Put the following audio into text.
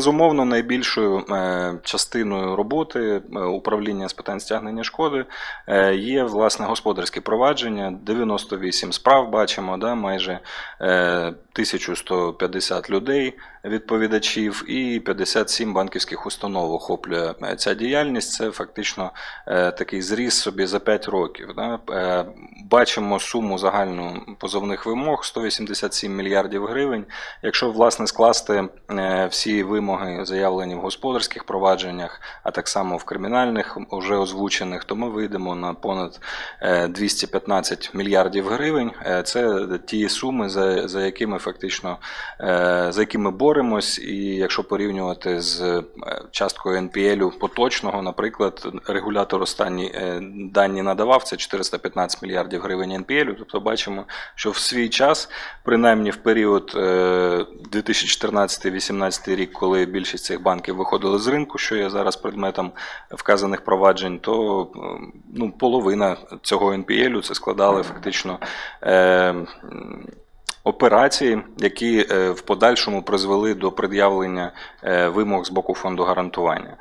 безумовно, найбільшою е, частиною роботи е, управління з питань стягнення шкоди е, є власне господарське провадження. 98 справ бачимо, да, майже 1150 людей, відповідачів, і 57 банківських установ охоплює е, ця діяльність. Це фактично е, такий зріс собі за 5 років. Е, Бачимо суму загальну позовних вимог 187 мільярдів гривень. Якщо власне скласти всі вимоги, заявлені в господарських провадженнях, а так само в кримінальних вже озвучених, то ми вийдемо на понад е, 215 мільярдів гривень. Це ті суми, за якими фактично е, за якими боремось, і якщо порівнювати з е, часткою NPL поточного, наприклад, регулятор останні е, дані надавав, це 415 мільярдів гривень NPL, тобто бачимо, що в свій час, принаймні в період е, 2014-2018 рік, коли більшість цих банків виходили з ринку, що є зараз предметом вказаних проваджень, то ну, половина цього NPL це складали фактично. Операції, які е, в подальшому призвели до пред'явлення е, вимог з боку фонду гарантування.